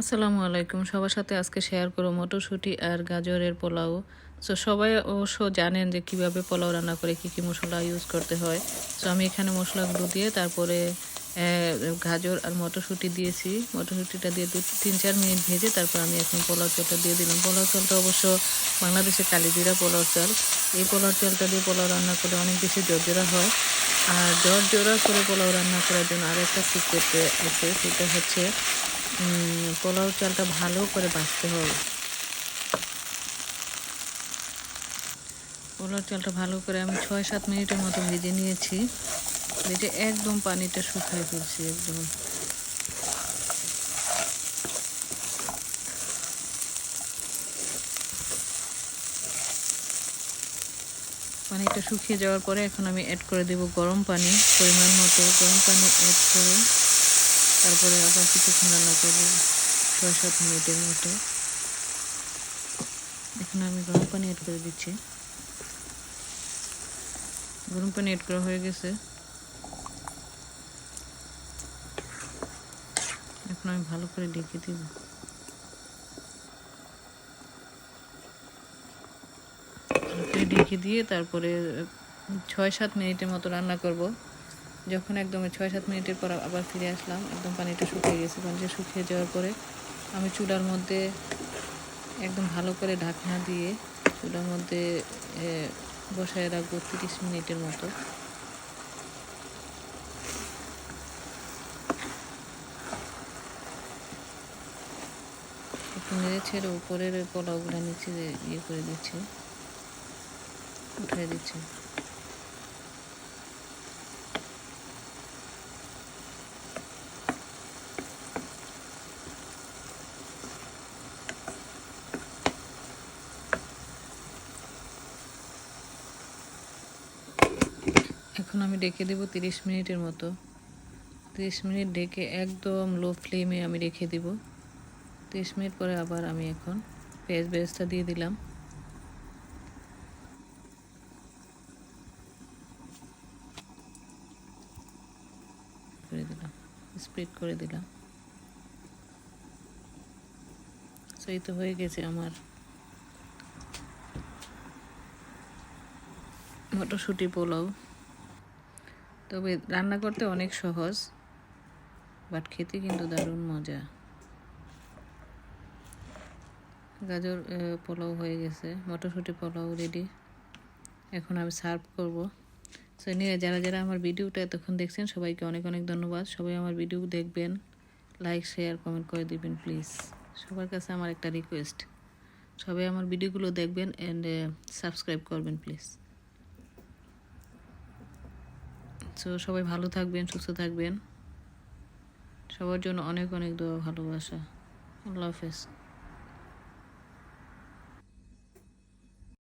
আসসালামু আলাইকুম। সবার সাথে আজকে শেয়ার করো মটরশুঁটি আর গাজরের পোলাও। সো সবাই অবশ্য জানেন যে কীভাবে পোলাও রান্না করে, কি কি মশলা ইউজ করতে হয়। সো আমি এখানে মশলাগুলো দিয়ে তারপরে গাজর আর মটরশুঁটি দিয়েছি। মটরশুঁটিটা দিয়ে দু, তিন, চার মিনিট ভেজে তারপর আমি এখন পোলাও চালটা দিয়ে দিলাম। পোলাও চালটা অবশ্য বাংলাদেশে কালিজিরা পোলাও চাল। এই পোলাও চালটা দিয়ে পোলাও রান্না করে অনেক বেশি জর্জরা হয়। আর জর্জরা করে পোলাও রান্না করার জন্য আরেকটা সিক্রেট আছে, সেটা হচ্ছে পোলাও চালটা ভালো করে বাছতে হবে। পোলাও চালটা ভালো করে আমি ছয় সাত মিনিটের মতো ভেজে নিয়েছি। ভেজে একদম পানিটা শুকিয়ে ফেলছি, একদম। পানিটা শুকিয়ে যাওয়ার পরে এখন আমি অ্যাড করে দেব গরম পানি, পরিমাণ মতো গরম পানি অ্যাড করে। তারপরে আবার কিছুক্ষণ রান্না করব। ছয় সাত মিনিটের মতো। এখন আমি গরম পানি অ্যাড করে দিচ্ছি। গরম পানি অ্যাড করা হয়ে গেছে। এখন আমি ভালো করে ঢেকে দিব। ঢেকে দিয়ে তারপরে ছয় সাত মিনিটের মতো রান্না করব। যখন একদম ছয় সাত মিনিটের পর আবার ফিরে আসলাম, একদম পানিটা শুকিয়ে গেছে। পানিটা শুকিয়ে যাওয়ার পরে আমি চুলার মধ্যে একদম ভালো করে ঢাকনা দিয়ে চুলার মধ্যে বসায় রাখব তিরিশ মিনিটের মতো। ছেড়ে উপরের পোলাওগুলো নিচে ইয়ে করে দিচ্ছে। উঠিয়ে দিচ্ছে। এখন আমি ডেকে দেবো তিরিশ মিনিটের মতো। তিরিশ মিনিট ডেকে একদম লো ফ্লেমে আমি রেখে দেব। তিরিশ মিনিট পরে আবার আমি এখন পেঁয়াজ বেরেস্তা দিয়ে দিলাম। করে দিলাম, স্প্রেড করে দিলাম। সেই তো হয়ে গেছে আমার মটরশুঁটি পোলাও। তবে রান্না করতে অনেক সহজ বাট খেতে কিন্তু দারুণ মজা। গাজর পোলাও হয়ে গেছে, মটরশুঁটি পোলাও রেডি এখন আমি সার্ভ করব। সো নিয়ে যারা যারা আমার ভিডিওটা এতক্ষণ দেখছেন, সবাইকে অনেক অনেক ধন্যবাদ। সবাই আমার ভিডিও দেখবেন লাইক শেয়ার কমেন্ট করে দিবেন প্লিজ সবার কাছে আমার একটা রিকোয়েস্ট সবাই আমার ভিডিওগুলো দেখবেন অ্যান্ড সাবস্ক্রাইব করবেন প্লিজ সো সবাই ভালো থাকবেন সুস্থ থাকবেন। সবার জন্য অনেক অনেক দোয়া ভালোবাসা। আল্লাহ হাফেজ।